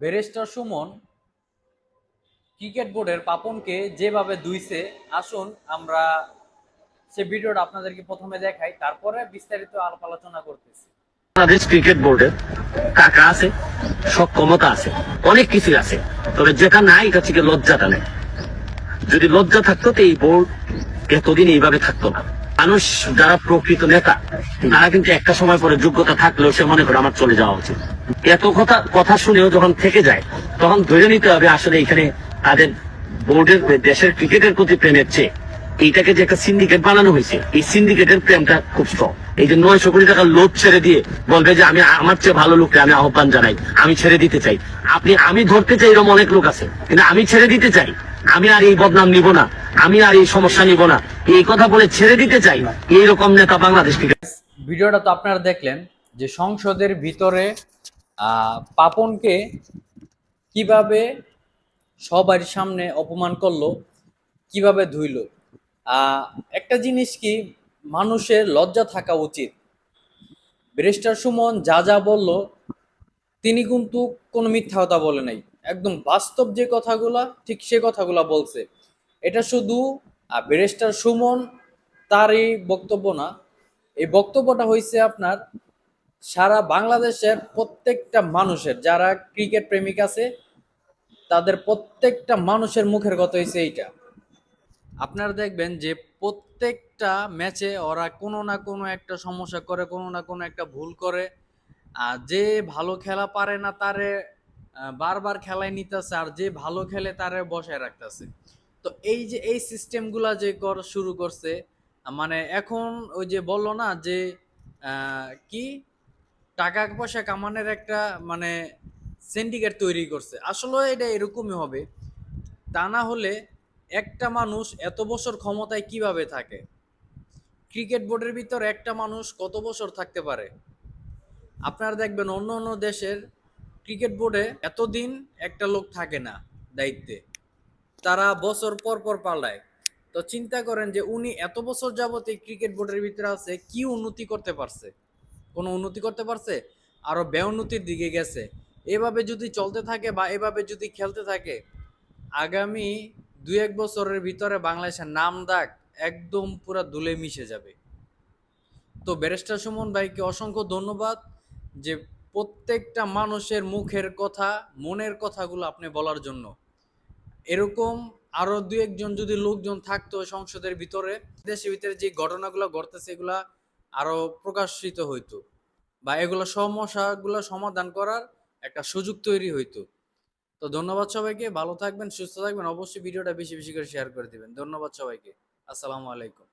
Barrister Suman cricket বোর্ডের পাপনকে যেভাবে দুইছে আসুন আমরা সে ভিডিওটা আপনাদেরকে প্রথমে দেখাই, তারপরে বিস্তারিত আলাপ আলোচনা করতেছি। বাংলাদেশ ক্রিকেট বোর্ডের টাকা আছে সক্ষমতা আছে, অনেক কিছু আছে, তবে যেটা নাই এটা থেকে লজ্জাটা নেই। যদি লজ্জা থাকতো তো এই বোর্ড এতদিন এইভাবে থাকতো না। মানুষ যারা প্রকৃত নেতা, তারা কিন্তু একটা সময় পরে যোগ্যতা থাকলেও সে মনে করে আমার চলে যাওয়া উচিত। এত কথা কথা শুনেও যখন থেকে যায়, তখন ধরে নিতে হবে আসলে এখানে তাদের বোর্ডের দেশের ক্রিকেটের প্রতি প্রেমের চেয়ে এইটাকে যে একটা সিন্ডিকেট বানানো হয়েছে, এই সিন্ডিকেটের প্রেমটা খুব স্ট্রং এই যে নয়শো কোটি টাকা লোভ ছেড়ে দিয়ে বলবে যে আমি আমার চেয়ে ভালো লোককে আমি আহ্বান জানাই, আমি ছেড়ে দিতে চাই। আপনি, আমি ধরতে চাই এরকম অনেক লোক আছে, কিন্তু আমি ছেড়ে দিতে চাই। আমি আর এই বদনাম নিব না, আমি আর এই সমস্যা নিব না। এই কথা বলে ছেড়ে দিতে চাই, এইরকম নেতা বাংলাদেশ ভিডিওটা তো আপনারা দেখলেন যে সংসদের ভিতরে পাপনকে কীভাবে সবার সামনে অপমান করল কীভাবে ধুইলো? একটা জিনিস কি মানুষের লজ্জা থাকা উচিত। ব্যারিস্টার সুমন যা যা বলল তিনি কিন্তু কোনো মিথ্যা কথা বলে নাই। একদম বাস্তব যে কথাগুলা ঠিক সে কথাগুলা বলছে। এটা শুধু আহ, ব্যারিস্টার সুমন তারই বক্তব্য না। এই বক্তব্যটা হয়েছে আপনার সারা বাংলাদেশের প্রত্যেকটা মানুষের, যারা ক্রিকেট প্রেমিক আছে, তাদের প্রত্যেকটা মানুষের মুখের কথা হয়েছে এইটা। আপনারা দেখবেন যে প্রত্যেকটা ম্যাচে ওরা কোনো না কোনো একটা সমস্যা করে, কোনো না কোনো একটা ভুল করে। আর যে ভালো খেলা পারে না তারে বারবার খেলায় নিতেছে, আর যে ভালো খেলে তারে বসায় রাখতেছে। তো এই যে, এই সিস্টেমগুলা যে কর, শুরু করছে মানে এখন ওই যে বলল না যে কি? টাকা পয়সা কামানোর একটা মানে সিন্ডিকেট তৈরি করছে। আসলে এটা এরকমই হবে। তা না হলে একটা মানুষ এত বছর ক্ষমতায় কীভাবে থাকে? ক্রিকেট বোর্ডের ভিতর একটা মানুষ কত বছর থাকতে পারে? আপনারা দেখবেন অন্য অন্য দেশের ক্রিকেট বোর্ডে এতদিন একটা লোক থাকে না দায়িত্বে। তারা বছর পর পর পাল্টায় তো চিন্তা করেন যে উনি এত বছর যাবত এই ক্রিকেট বোর্ডের ভিতরে আছে, কি উন্নতি করতে পারছে? কোনো উন্নতি করতে পারছে? আরও ব্যউন্নতির দিকে গেছে। এভাবে যদি চলতে থাকে বা এভাবে যদি খেলতে থাকে, আগামী দু এক বছরের ভিতরে বাংলাদেশের নাম ডাক একদম পুরা দুলে মিশে যাবে। তো ব্যারিস্টার সুমন ভাইকে অসংখ্য ধন্যবাদ যে প্রত্যেকটা মানুষের মুখের কথা, মনের কথাগুলো আপনি বলার জন্য। এরকম আরও দু একজন যদি লোকজন থাকতো সংসদের ভিতরে, দেশের ভিতরে যে ঘটনাগুলো ঘটতেছে এগুলা আরও প্রকাশিত হইতো বা এগুলো সমস্যাগুলো সমাধান করার একটা সুযোগ তৈরি হইতো। তো ধন্যবাদ সবাইকে, ভালো থাকবেন, সুস্থ থাকবেন। অবশ্যই ভিডিওটা বেশি বেশি করে শেয়ার করে দিবেন। ধন্যবাদ সবাইকে। আসসালামু আলাইকুম।